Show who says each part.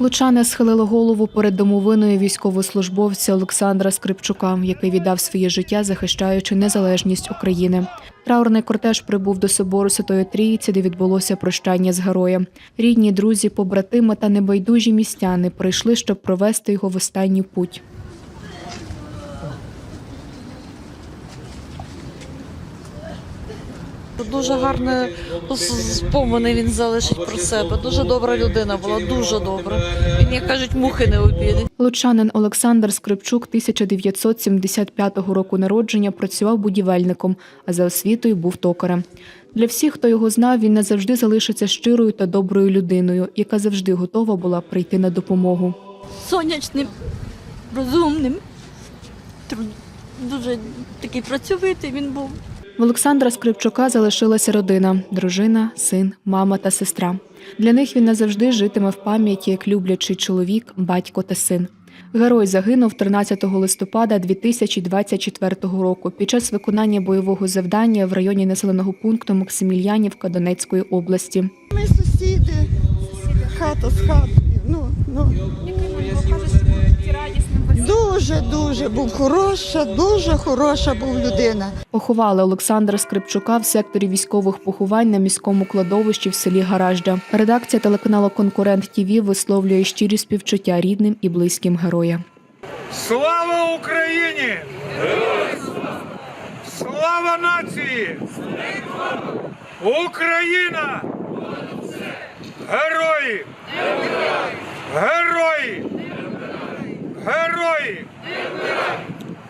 Speaker 1: Лучане схилило голову перед домовиною військовослужбовця Олександра Скрипчука, який віддав своє життя, захищаючи незалежність України. Траурний кортеж прибув до собору Святої Трійці, де відбулося прощання з героєм. Рідні, друзі, побратими та небайдужі містяни прийшли, щоб провести його в останній путь.
Speaker 2: Дуже гарне спомини він залишить про себе. Дуже добра людина була, дуже добра. Він, як кажуть, мухи не обідить.
Speaker 1: Лучанин Олександр Скрипчук 1975 року народження працював будівельником, а за освітою був токарем. Для всіх, хто його знав, він назавжди залишиться щирою та доброю людиною, яка завжди готова була прийти на допомогу.
Speaker 3: сонячним, розумним, дуже такий працьовитий він був.
Speaker 1: В Олександра Скрипчука залишилася родина, дружина, син, мама та сестра. Для них він назавжди житиме в пам'яті як люблячий чоловік, батько та син. Герой загинув 13 листопада 2024 року під час виконання бойового завдання в районі населеного пункту Максимільянівка Донецької області.
Speaker 4: Ми сусіди, хата з хатою. Ну, ну. Дуже, дуже був хороша, дуже хороша був людина.
Speaker 1: Поховали Олександра Скрипчука в секторі військових поховань на міському кладовищі в селі Гараждя. Редакція телеканалу Конкурент ТІВІ висловлює щирі співчуття рідним і близьким героя.
Speaker 5: Слава Україні! Слава нації! Україна! Герої! Герої! Герої!